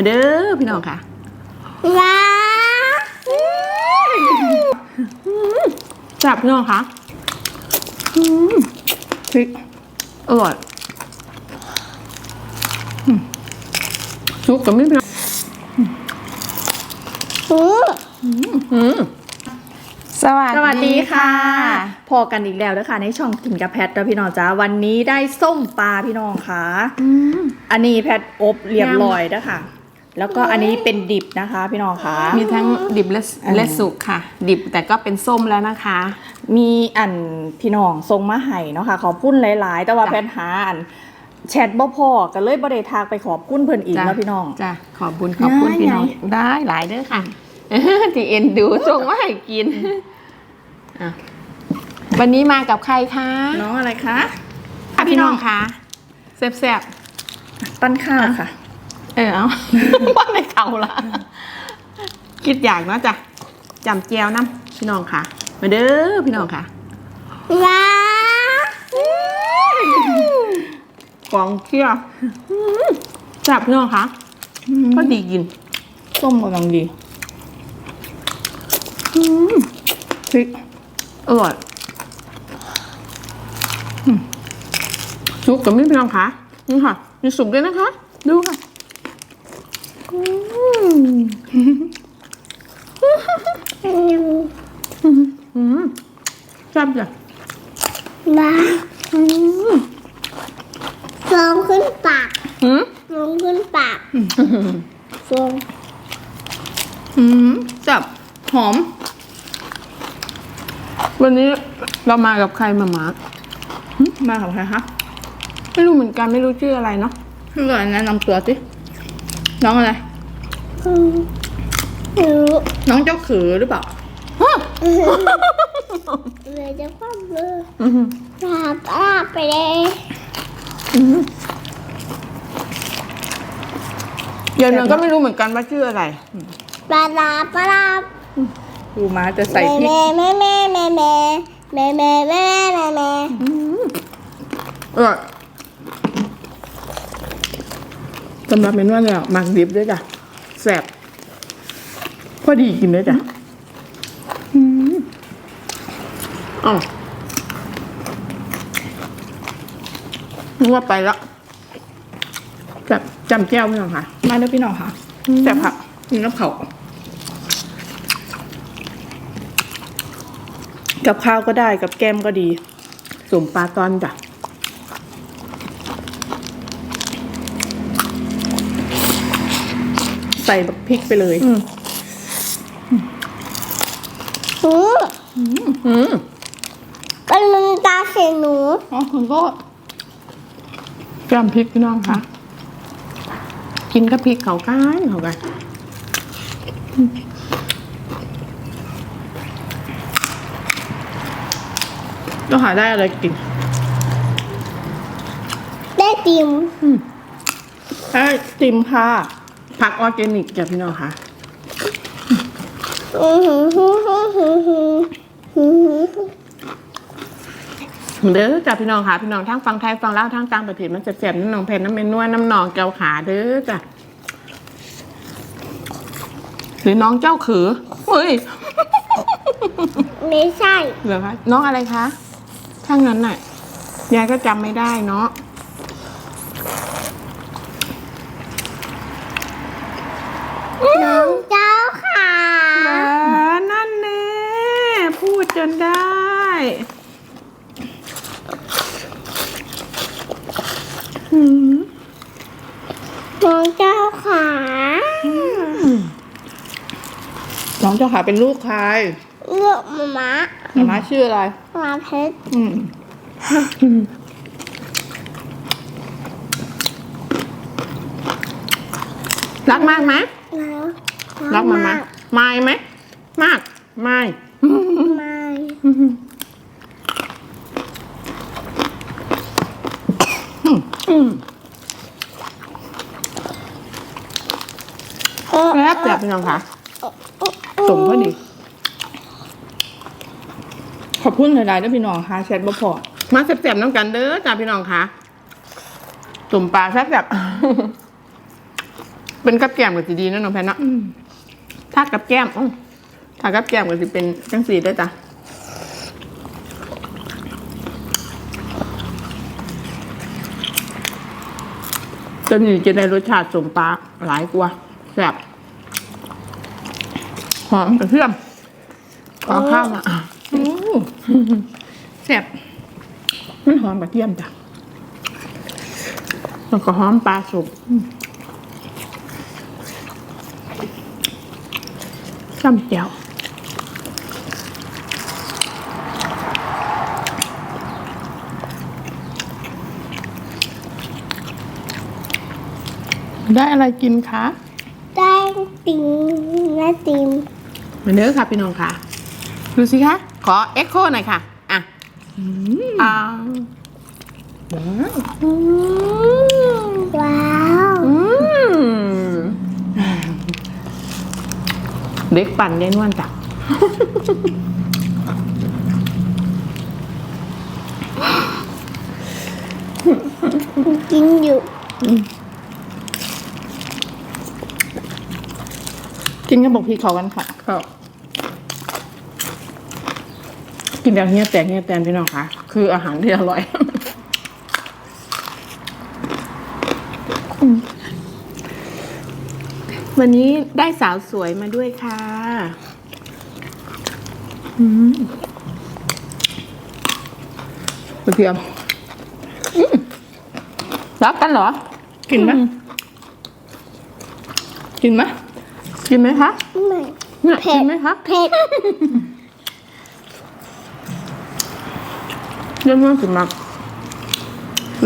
มาเด้อพี่น้องค่ะว้าจับพี่น้องค่ะอืมพริกอร่อยอืมซุปกับไม่เป็นไรอืออืมสวัสสวัสดีค่ะค่ะพอกันอีกแล้วนะคะในช่องกินกับแพทแล้วพี่น้องจ้าวันนี้ได้ส้มปลาพี่น้องค่ะอันนี้แพทอบเรียบร้อยแล้วค่ะ แล้วก็อันนี้เป็นดิบนะคะพี่น้องค่ะมีทั้งดิบและอืมและสุกค่ะ ดิบแต่ก็เป็นส้มแล้วนะคะ มีอันพี่น้องทรงมาให้เนาะค่ะขอบคุณหลาย ๆ แต่ว่าจ้ะแพทหาอันแชทบ่พอก็เลยบ่ได้ทักไปขอบคุณเพิ่นอีกจ้ะแล้วพี่น้องจ้ะขอบคุณขอบคุณได้พี่น้องไงได้หลายเด้อค่ะที่เอ็นดูส่งมาให้กินอะวันนี้มากับใครคะน้องอะไรคะอะพี่น้องคะแซ่บปั้นข้าวค่ะๆ เออเอาบ้านในเขาละคิดอยากเนาะจ้ะจำเจียวน้ำพี่น้องค่ะ มาเด้อพี่น้องค่ะว้ากองเคี่ยวจับพี่น้องค่ะก็ดีกินส้มกำลังดีพริกอร่อยอืมซุปกับไม่พี่น้องค่ะนี่ค่ะมีสุกด้วยนะคะ ดูค่ะอื อืมจับจ้ะว้าอืมฟองขึ้นปากอืมฟองขึ้นปากฟองอืมจับหอม วันนี้เรามากับใครมามามาของใครคะไม่รู้เหมือนกันไม่รู้ชื่ออะไรเนาะพี่ก่อนแนะนำตัวสิน้องอะไร น้องเจ้าขือหรือเปล่าเลยจะคว่ำเลยอืมลาบลาบไปเลยยายเนยก็ไม่รู้เหมือนกันว่าชื่ออะไรปลาลาปลาลาดูมาจะใส่พริกแม่แม่แม่แม่แม่แม่แม่แม่แม่แม่อร่อยสำหรับเมนูเนี่ยหมักดิบด้วยจ้ะ แซ่บพอดีกินด้วยจ้ะอืมอ๋อนึกว่าไปแล้วแบบจำแจ้วไม่หรอคะมาเด้อพี่น้องค่ะแซ่บค่ะกินกับเขาวกับข้าวก็ได้กับแก้มก็ดีสมปลาตอนจ้ะ ใส่บักพริกไปเลย อืมอืมมันมันตาเสียหนูอ๋อคุณก็แก้มพริกพี่น้องคะกินกับพริกเขากันเขากันต้องหาได้อะไรกิน ได้ติมได้ติมค่ะ ผักออร์แกนิกจ้ะพี่น้องคะอือหือหือหือหือหือหือหือเด้อจ้ะพี่น้องค่ะ พี่น้องทั้งฟังไทยฟังลาวทั้งต่างประเทศมันจะแซ่บน้ำหนองแผ่นน้ำเมนนวลน้ำหนองเกาขาเด้อจ้ะหรือน้องเจ้าขือเฮ้ยไม่ใช่เหรอคะน้องอะไรคะถ้างั้นน่ะยายก็จำไม่ได้เนาะ น้องเจ้าค่ะ อ่านั่นแน่พูดจนได้ หืม น้องเจ้าค่ะ น้องเจ้าขาเป็นลูกใครเลือกมาม้ามาม่าชื่ออะไร มาเพชรอืมรักมากไหมแล้วรักมาไหมไม่ไหมมากไม่ไม่แซ่บแซ่บพี่น้องค่ะ สมพอดี ขอบคุณหลายๆนะพี่น้องค่ะแชทบ่พอมาแซ่บๆน้ำกันเด้อจ้าพี่น้องค่ะตุ่มปลาแซ่บเป็นกับแก้มก็สิดีนะน้องแพนเนาะถ้ากับแก้มอื้อถ้ากับแก้มก็สิเป็นจังสีได้อจ้ะจะนี่จะได้รสชาติสมปลาหลายกว่าแซ่บ หอมกระเทียมขอข้าวอะโอ้แซ่บไม่หอมกระเทียมจ้ะแล้วก็หอมปลาสุกซ้ำเจียวได้อะไรกินคะ ได้ติงและติม มาเนื้อค่ะพี่น้องค่ะ ดูสิคะ ขอเอ็กโคหน่อยค่ะ อะอ่าอืมว้าวอืมเด็กปั่นยายนวลจ้ะกินอยู่กินกับบอกพี่เขากันค่ะครับ กินอย่างเงี้ยแตกเงี้ยแตนพี่น้องค่ะ คืออาหารที่อร่อยวันนี้ได้สาวสวยมาด้วยค่ะอืมกระเทียมอืมรักกันเหรอ กินไหมกินไหมกินไหมคะ ไม่เนี่ยเผ็ดกินไหมคะ เผ็ด เรื่องว่าสมัก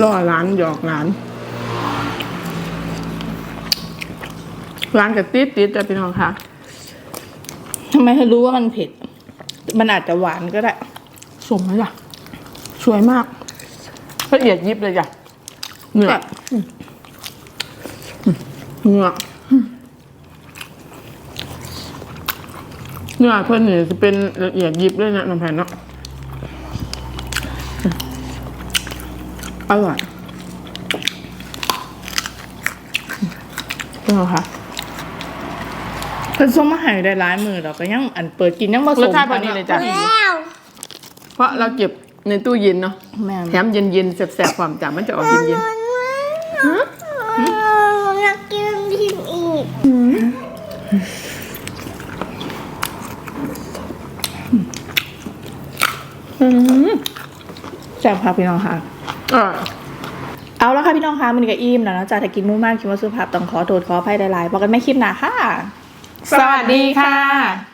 ล่อร้านหยอกร้าน ร้านกับติดติดจะเป็นของค่ะทำไมเธอรู้ว่ามันเผ็ด มันอาจจะหวานก็ได้สมไหมล่ะ สวยมากละเอียดยิบเลยจ้ะเนื้อแบบเนื้อเนื้อเพื่อนเนี่ยจะเป็นละเอียดยิบเลยนะน้ำแผ่นเนาะ อร่อยเป็นไงคะเพิ่นส้มมาใหายได้หลายมือเราก็ยังอันเปิดกินยังผสรสมชาติพอดีเลยจ้ะ แล้วเพราะเราเก็บในตู้เย็นเนาะ แม่นแถมเย็นๆแสบๆความจำมันจะออกเย็นอยากกินทิมอีกแซ่บค่ะพี่น้องค่ะๆ อ่าเอาแล้วค่ะพี่น้องคะมันกับอิ่มแล้วนะจ่าถ้ากินมุ่มากคิดว่าสุภาพต้องขอโทษขออภัยหลายๆบอกกันไม่คลิปหนาค่ะ สวัสดีค่ะ